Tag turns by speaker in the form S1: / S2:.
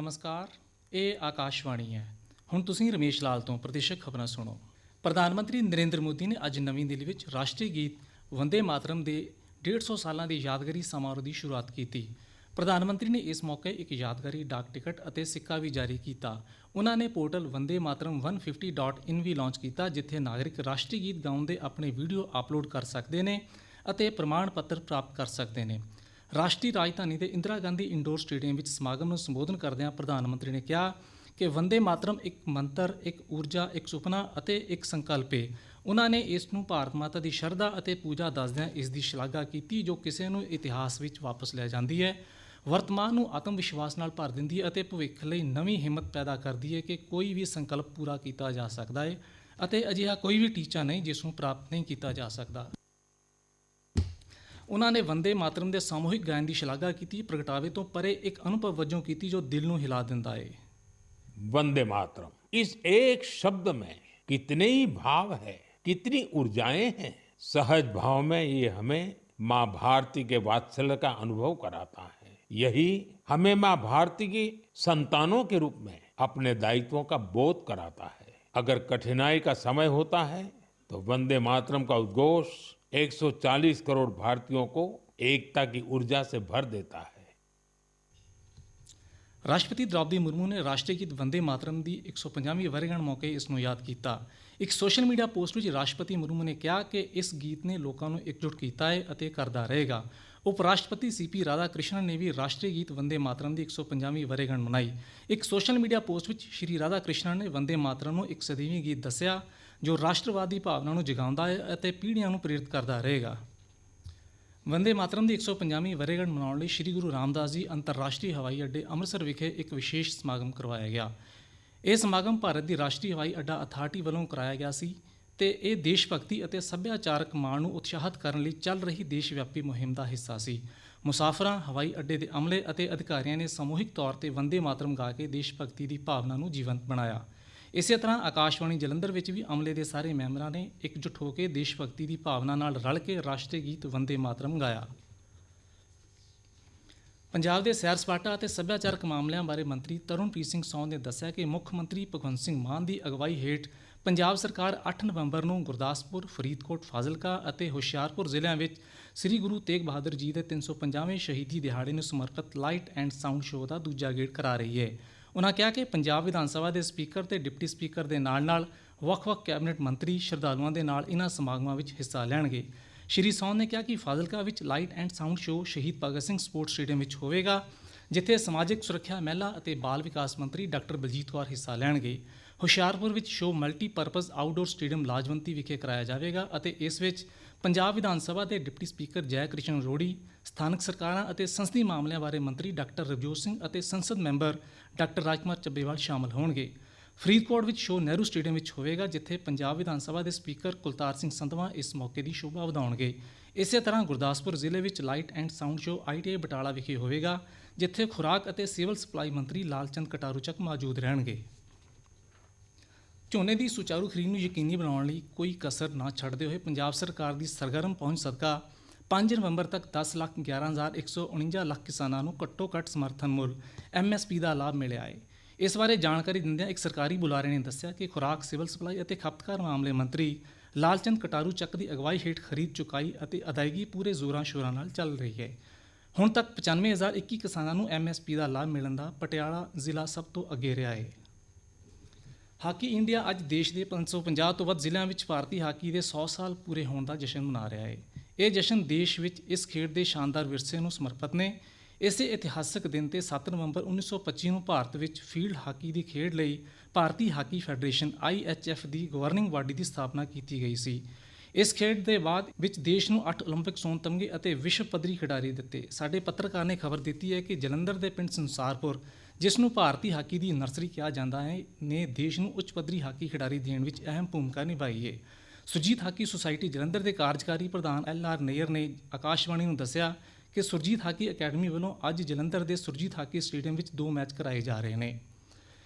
S1: ਨਮਸਕਾਰ, ਇਹ ਆਕਾਸ਼ਵਾਣੀ ਹੈ। ਹੁਣ ਤੁਸੀਂ ਰਮੇਸ਼ ਲਾਲ ਤੋਂ ਪ੍ਰਤੀਸ਼ਕ ਖਬਰਾਂ ਸੁਣੋ। ਪ੍ਰਧਾਨ ਮੰਤਰੀ ਨਰਿੰਦਰ ਮੋਦੀ ਨੇ ਅੱਜ ਨਵੀਂ ਦਿੱਲੀ ਵਿੱਚ ਰਾਸ਼ਟਰੀ ਗੀਤ ਵੰਦੇ ਮਾਤਰਮ ਦੇ 150 ਸਾਲਾਂ ਦੀ ਯਾਦਗਾਰੀ ਸਮਾਰੋਹ ਦੀ ਸ਼ੁਰੂਆਤ ਕੀਤੀ। ਪ੍ਰਧਾਨ ਮੰਤਰੀ ਨੇ ਇਸ ਮੌਕੇ ਇੱਕ ਯਾਦਗਾਰੀ ਡਾਕ ਟਿਕਟ ਅਤੇ ਸਿੱਕਾ ਵੀ ਜਾਰੀ ਕੀਤਾ। ਉਹਨਾਂ ਨੇ ਪੋਰਟਲ ਵੰਦੇ ਮਾਤਰਮ 150.in ਵੀ ਲਾਂਚ ਕੀਤਾ, ਜਿੱਥੇ ਨਾਗਰਿਕ ਰਾਸ਼ਟਰੀ ਗੀਤ ਗਾਉਣ ਦੇ ਆਪਣੇ ਵੀਡੀਓ ਅਪਲੋਡ ਕਰ ਸਕਦੇ ਨੇ ਅਤੇ ਪ੍ਰਮਾਣ ਪੱਤਰ ਪ੍ਰਾਪਤ ਕਰ ਸਕਦੇ ਨੇ। ਰਾਸ਼ਟਰੀ ਰਾਜਧਾਨੀ ਦੇ ਇੰਦਰਾ ਗਾਂਧੀ ਇੰਡੋਰ ਸਟੇਡੀਅਮ ਵਿੱਚ ਸਮਾਗਮ ਨੂੰ ਸੰਬੋਧਨ ਕਰਦਿਆਂ ਪ੍ਰਧਾਨ ਮੰਤਰੀ ਨੇ ਕਿਹਾ ਕਿ ਵੰਦੇ ਮਾਤਰਮ ਇੱਕ ਮੰਤਰ, ਇੱਕ ਊਰਜਾ, ਇੱਕ ਸੁਪਨਾ ਅਤੇ ਇੱਕ ਸੰਕਲਪ ਹੈ ਉਹਨਾਂ ਨੇ ਇਸ ਨੂੰ ਭਾਰਤ ਮਾਤਾ ਦੀ ਸ਼ਰਧਾ ਅਤੇ ਪੂਜਾ ਦੱਸਦਿਆਂ ਇਸ ਦੀ ਸ਼ਲਾਘਾ ਕੀਤੀ ਜੋ ਕਿਸੇ ਨੂੰ ਇਤਿਹਾਸ ਵਿੱਚ ਵਾਪਸ ਲੈ ਜਾਂਦੀ ਹੈ ਵਰਤਮਾਨ ਨੂੰ ਆਤਮ ਵਿਸ਼ਵਾਸ ਨਾਲ ਭਰ ਦਿੰਦੀ ਹੈ ਅਤੇ ਭਵਿੱਖ ਲਈ ਨਵੀਂ ਹਿੰਮਤ ਪੈਦਾ ਕਰਦੀ ਹੈ ਕਿ ਕੋਈ ਵੀ ਸੰਕਲਪ ਪੂਰਾ ਕੀਤਾ ਜਾ ਸਕਦਾ ਹੈ ਅਤੇ ਅਜਿਹਾ ਕੋਈ ਵੀ ਟੀਚਾ ਨਹੀਂ ਜਿਸ ਨੂੰ ਪ੍ਰਾਪਤ ਨਹੀਂ ਕੀਤਾ ਜਾ ਸਕਦਾ। ਉਹਨਾਂ ਨੇ ਵੰਦੇ ਮਾਤਰਮ ਦੇ ਸਮੂਹਿਕ ਗਾਇਨ ਦੀ ਸ਼ਲਾਘਾ ਕੀਤੀ ਪ੍ਰਗਟਾਵੇ ਤੋਂ ਪਰੇ ਇੱਕ ਅਨੁਭਵ ਵਜੋਂ ਕੀਤੀ ਜੋ ਦਿਲ ਨੂੰ ਹਿਲਾ ਦਿੰਦਾ ਹੈ
S2: वंदे मातरम इस एक शब्द में कितने ही भाव है कितनी ऊर्जाएं हैं सहज भाव में ये हमें माँ भारती के वात्सल्य का अनुभव कराता है यही हमें माँ भारती की संतानों के रूप में अपने दायित्वों का बोध कराता है अगर कठिनाई का समय होता है तो वंदे मातरम का उद्घोष 140 करोड़ भारतीयों को एकता की ऊर्जा से भर देता है
S1: ਰਾਸ਼ਟਰਪਤੀ ਦ੍ਰੌਪਦੀ ਮੁਰਮੂ ਨੇ ਰਾਸ਼ਟਰੀ ਗੀਤ ਵੰਦੇ ਮਾਤਰਮ ਦੀ 150ਵੀਂ ਵਰ੍ਹੇਗੰਢ ਮੌਕੇ ਇਸ ਨੂੰ ਯਾਦ ਕੀਤਾ ਇੱਕ ਸੋਸ਼ਲ ਮੀਡੀਆ ਪੋਸਟ ਵਿੱਚ ਰਾਸ਼ਟਰਪਤੀ ਮੁਰਮੂ ਨੇ ਕਿਹਾ ਕਿ ਇਸ ਗੀਤ ਨੇ ਲੋਕਾਂ ਨੂੰ ਇਕਜੁੱਟ ਕੀਤਾ ਹੈ ਅਤੇ ਕਰਦਾ ਰਹੇਗਾ ਉਪ ਰਾਸ਼ਟਰਪਤੀ ਸੀਪੀ ਰਾਧਾ ਕ੍ਰਿਸ਼ਨਨ ਨੇ ਵੀ ਰਾਸ਼ਟਰੀ ਗੀਤ ਵੰਦੇ ਮਾਤਰਮ ਦੀ 150ਵੀਂ ਵਰ੍ਹੇਗੰਢ ਮਨਾਈ। ਇੱਕ ਸੋਸ਼ਲ ਮੀਡੀਆ ਪੋਸਟ ਵਿੱਚ ਸ਼੍ਰੀ ਰਾਧਾ ਕ੍ਰਿਸ਼ਨਨ ਨੇ ਵੰਦੇ ਮਾਤਰਮ ਨੂੰ ਇੱਕ ਸਦੀਵੀ ਗੀਤ ਦੱਸਿਆ, ਜੋ ਰਾਸ਼ਟਰਵਾਦੀ ਭਾਵਨਾ ਨੂੰ ਜਗਾਉਂਦਾ ਹੈ ਅਤੇ ਪੀੜ੍ਹੀਆਂ ਨੂੰ ਪ੍ਰੇਰਿਤ ਕਰਦਾ ਰਹੇਗਾ। ਵੰਦੇ ਮਾਤਰਮ ਦੀ 150ਵੀਂ ਵਰ੍ਹੇਗੰਢ ਮਨਾਉਣ ਲਈ ਸ੍ਰੀ ਗੁਰੂ ਰਾਮਦਾਸ ਜੀ ਅੰਤਰਰਾਸ਼ਟਰੀ ਹਵਾਈ ਅੱਡੇ ਅੰਮ੍ਰਿਤਸਰ ਵਿਖੇ ਇੱਕ ਵਿਸ਼ੇਸ਼ ਸਮਾਗਮ ਕਰਵਾਇਆ ਗਿਆ। ਇਹ ਸਮਾਗਮ ਭਾਰਤ ਦੀ ਰਾਸ਼ਟਰੀ ਹਵਾਈ ਅੱਡਾ ਅਥਾਰਟੀ ਵੱਲੋਂ ਕਰਾਇਆ ਗਿਆ ਸੀ। ਤੇ ਇਹ ਦੇਸ਼ ਭਗਤੀ ਅਤੇ ਸੱਭਿਆਚਾਰਕ ਮਾਣ ਨੂੰ ਉਤਸ਼ਾਹਿਤ ਕਰਨ ਲਈ ਚੱਲ ਰਹੀ ਦੇਸ਼ ਵਿਆਪੀ ਮੁਹਿੰਮ ਦਾ ਹਿੱਸਾ ਸੀ। ਮੁਸਾਫਰਾਂ, ਹਵਾਈ ਅੱਡੇ ਦੇ ਅਮਲੇ ਅਤੇ ਅਧਿਕਾਰੀਆਂ ਨੇ ਸਮੂਹਿਕ ਤੌਰ ਤੇ ਵੰਦੇ ਮਾਤਰਮ ਗਾ ਕੇ ਦੇਸ਼ ਭਗਤੀ ਦੀ ਭਾਵਨਾ ਨੂੰ ਜੀਵੰਤ ਬਣਾਇਆ। ਇਸੇ ਤਰ੍ਹਾਂ ਆਕਾਸ਼ਵਾਣੀ ਜਲੰਧਰ ਵਿੱਚ ਵੀ ਅਮਲੇ ਦੇ ਸਾਰੇ ਮੈਂਬਰਾਂ ਨੇ ਇਕਜੁੱਟ ਹੋ ਕੇ ਦੇਸ਼ ਭਗਤੀ ਦੀ ਭਾਵਨਾ ਨਾਲ ਰਲ ਕੇ ਰਾਸ਼ਟਰੀ ਗੀਤ ਵੰਦੇ ਮਾਤਰਮ ਗਾਇਆ। ਪੰਜਾਬ ਦੇ ਸੈਰ ਸਪਾਟਾ ਅਤੇ ਸੱਭਿਆਚਾਰਕ ਮਾਮਲਿਆਂ ਬਾਰੇ ਮੰਤਰੀ ਤਰੁਣਪ੍ਰੀਤ ਸਿੰਘ ਸੌਂ ਨੇ ਦੱਸਿਆ ਕਿ ਮੁੱਖ ਮੰਤਰੀ ਭਗਵੰਤ ਸਿੰਘ ਮਾਨ ਦੀ ਅਗਵਾਈ ਹੇਠ ਪੰਜਾਬ ਸਰਕਾਰ 8 ਨਵੰਬਰ ਨੂੰ ਗੁਰਦਾਸਪੁਰ, ਫਰੀਦਕੋਟ, ਫਾਜ਼ਿਲਕਾ ਅਤੇ ਹੁਸ਼ਿਆਰਪੁਰ ਜ਼ਿਲ੍ਹਿਆਂ ਵਿੱਚ ਸ੍ਰੀ ਗੁਰੂ ਤੇਗ ਬਹਾਦਰ ਜੀ ਦੇ 350ਵੇਂ ਸ਼ਹੀਦੀ ਦਿਹਾੜੇ ਨੂੰ ਸਮਰਪਿਤ ਲਾਈਟ ਐਂਡ ਸਾਊਂਡ ਸ਼ੋਅ ਦਾ ਦੂਜਾ ਗੇੜ ਕਰਾ ਰਹੀ ਹੈ। ਉਹਨਾਂ ਕਿਹਾ ਕਿ ਪੰਜਾਬ ਵਿਧਾਨ ਸਭਾ ਦੇ ਸਪੀਕਰ ਤੇ ਡਿਪਟੀ ਸਪੀਕਰ ਦੇ ਨਾਲ-ਨਾਲ ਵੱਖ-ਵੱਖ ਕੈਬਨਿਟ ਮੰਤਰੀ ਸ਼ਰਧਾਲੂਆਂ ਦੇ ਨਾਲ ਇਹਨਾਂ ਸਮਾਗਮਾਂ ਵਿੱਚ ਹਿੱਸਾ ਲੈਣਗੇ। ਸ਼੍ਰੀ ਸੌਨ ਨੇ ਕਿਹਾ ਕਿ ਫਾਜ਼ਿਲਕਾ ਵਿੱਚ ਲਾਈਟ ਐਂਡ ਸਾਊਂਡ ਸ਼ੋਅ ਸ਼ਹੀਦ ਭਗਤ ਸਿੰਘ ਸਪੋਰਟਸ ਸਟੇਡੀਅਮ ਵਿੱਚ ਹੋਵੇਗਾ, ਜਿੱਥੇ ਸਮਾਜਿਕ ਸੁਰੱਖਿਆ ਮਹਿਲਾ ਅਤੇ ਬਾਲ ਵਿਕਾਸ ਮੰਤਰੀ ਡਾਕਟਰ ਬਲਜੀਤ ਕੌਰ ਹਿੱਸਾ ਲੈਣਗੇ। ਹੁਸ਼ਿਆਰਪੁਰ ਵਿੱਚ show multipurpose outdoor stadium Lajwanti ਵਿਖੇ ਕਰਾਇਆ ਜਾਵੇਗਾ ਅਤੇ ਇਸ ਵਿੱਚ ਪੰਜਾਬ ਵਿਧਾਨ ਸਭਾ ਦੇ ਡਿਪਟੀ ਸਪੀਕਰ ਜੈ ਕ੍ਰਿਸ਼ਨ ਰੋੜੀ ਸਥਾਨਕ ਸਰਕਾਰਾਂ ਅਤੇ ਸੰਸਦੀ ਮਾਮਲਿਆਂ ਬਾਰੇ ਮੰਤਰੀ ਡਾਕਟਰ ਰਵਜੋਤ ਸਿੰਘ ਅਤੇ ਸੰਸਦ ਮੈਂਬਰ ਡਾਕਟਰ ਰਾਜਕੁਮਾਰ ਚੱਬੇਵਾਲ ਸ਼ਾਮਲ ਹੋਣਗੇ। ਫਰੀਦਕੋਟ ਵਿੱਚ ਸ਼ੋਅ ਨਹਿਰੂ ਸਟੇਡੀਅਮ ਵਿੱਚ ਹੋਵੇਗਾ, ਜਿੱਥੇ ਪੰਜਾਬ ਵਿਧਾਨ ਸਭਾ ਦੇ ਸਪੀਕਰ ਕੁਲਤਾਰ ਸਿੰਘ ਸੰਧਵਾ ਇਸ ਮੌਕੇ ਦੀ ਸ਼ੋਭਾ ਵਧਾਉਣਗੇ। ਇਸੇ ਤਰ੍ਹਾਂ ਗੁਰਦਾਸਪੁਰ ਜ਼ਿਲ੍ਹੇ ਵਿੱਚ light and sound show ITI Batala ਵਿਖੇ ਹੋਵੇਗਾ, ਜਿੱਥੇ ਖੁਰਾਕ ਅਤੇ ਸਿਵਲ ਸਪਲਾਈ ਮੰਤਰੀ ਲਾਲਚੰਦ ਕਟਾਰੂਚਕ ਮੌਜੂਦ ਰਹਿਣਗੇ। ਝੋਨੇ ਦੀ ਸੁਚਾਰੂ ਖਰੀਦ ਨੂੰ ਯਕੀਨੀ ਬਣਾਉਣ ਲਈ ਕੋਈ ਕਸਰ ਨਾ ਛੱਡਦੇ ਹੋਏ ਪੰਜਾਬ ਸਰਕਾਰ ਦੀ ਸਰਗਰਮ ਪਹੁੰਚ ਸਦਕਾ 5 ਨਵੰਬਰ ਤੱਕ 10 ਲੱਖ 11149 ਲੱਖ ਕਿਸਾਨਾਂ ਨੂੰ ਘੱਟੋ ਘੱਟ ਸਮਰਥਨ ਮੁੱਲ ਐਮਐਸਪੀ ਦਾ ਲਾਭ ਮਿਲਿਆ ਹੈ। ਇਸ ਬਾਰੇ ਜਾਣਕਾਰੀ ਦਿੰਦਿਆਂ ਇੱਕ ਸਰਕਾਰੀ ਬੁਲਾਰੇ ਨੇ ਦੱਸਿਆ ਕਿ ਖੁਰਾਕ, ਸਿਵਲ ਸਪਲਾਈ ਅਤੇ ਖਪਤਕਾਰ ਮਾਮਲੇ ਮੰਤਰੀ ਲਾਲਚੰਦ ਕਟਾਰੂ ਚੱਕ ਦੀ ਅਗਵਾਈ ਹੇਠ ਖਰੀਦ ਚੁਕਾਈ ਅਤੇ ਅਦਾਇਗੀ ਪੂਰੇ ਜ਼ੋਰਾਂ ਸ਼ੋਰਾਂ ਨਾਲ ਚੱਲ ਰਹੀ ਹੈ। ਹੁਣ ਤੱਕ 95021 ਕਿਸਾਨਾਂ ਨੂੰ ਐਮਐਸਪੀ ਦਾ ਲਾਭ ਮਿਲਣ ਦਾ ਪਟਿਆਲਾ ਜ਼ਿਲ੍ਹਾ ਸਭ ਤੋਂ ਅੱਗੇ ਰਿਹਾ ਹੈ। ਹਾਕੀ ਇੰਡੀਆ ਅੱਜ ਦੇਸ਼ ਦੇ 550 ਤੋਂ ਵੱਧ ਜ਼ਿਲ੍ਹਿਆਂ ਵਿੱਚ ਭਾਰਤੀ ਹਾਕੀ ਦੇ 100 ਸਾਲ ਪੂਰੇ ਹੋਣ ਦਾ ਜਸ਼ਨ ਮਨਾ ਰਿਹਾ ਹੈ। ਇਹ ਜਸ਼ਨ ਦੇਸ਼ ਵਿੱਚ ਇਸ ਖੇਡ ਦੇ ਸ਼ਾਨਦਾਰ ਵਿਰਸੇ ਨੂੰ ਸਮਰਪਿਤ ਨੇ। ਇਸੇ ਇਤਿਹਾਸਕ ਦਿਨ ਤੇ 7 ਨਵੰਬਰ 1925 ਨੂੰ ਭਾਰਤ ਵਿੱਚ ਫੀਲਡ ਹਾਕੀ ਦੀ ਖੇਡ ਲਈ ਭਾਰਤੀ ਹਾਕੀ ਫੈਡਰੇਸ਼ਨ IHF ਦੀ ਗਵਰਨਿੰਗ ਬਾਡੀ ਦੀ ਸਥਾਪਨਾ ਕੀਤੀ ਗਈ ਸੀ। ਇਸ ਖੇਡ ਦੇ ਬਾਅਦ ਵਿੱਚ ਦੇਸ਼ ਨੂੰ 8 올림픽 ਸੋਨ ਤਮਗੇ ਅਤੇ ਵਿਸ਼ਵ ਪੱਧਰੀ ਖਿਡਾਰੀ ਦਿੱਤੇ ਸਾਡੇ ਪੱਤਰਕਾਰ ਨੇ ਖਬਰ ਦਿੱਤੀ ਹੈ ਕਿ ਜਲੰਧਰ ਦੇ ਪਿੰਡ ਸੰਸਾਰਪੁਰ ਜਿਸ ਨੂੰ ਭਾਰਤੀ ਹਾਕੀ ਦੀ ਨਰਸਰੀ ਕਿਹਾ ਜਾਂਦਾ ਹੈ ਨੇ ਦੇਸ਼ ਨੂੰ ਉੱਚ ਪੱਧਰੀ ਹਾਕੀ ਖਿਡਾਰੀ ਦੇਣ ਵਿੱਚ ਅਹਿਮ ਭੂਮਿਕਾ ਨਿਭਾਈ ਹੈ ਸੁਰਜੀਤ ਹਾਕੀ ਸੁਸਾਇਟੀ ਜਲੰਧਰ ਦੇ ਕਾਰਜਕਾਰੀ ਪ੍ਰਧਾਨ ਐਲ ਆਰ ਨੇਅਰ ਨੇ ਆਕਾਸ਼ਵਾਣੀ ਨੂੰ ਦੱਸਿਆ ਕਿ ਸੁਰਜੀਤ ਹਾਕੀ ਅਕੈਡਮੀ ਵੱਲੋਂ ਅੱਜ ਜਲੰਧਰ ਦੇ ਸੁਰਜੀਤ ਹਾਕੀ ਸਟੇਡੀਅਮ ਵਿੱਚ ਦੋ ਮੈਚ ਕਰਾਏ ਜਾ ਰਹੇ ਨੇ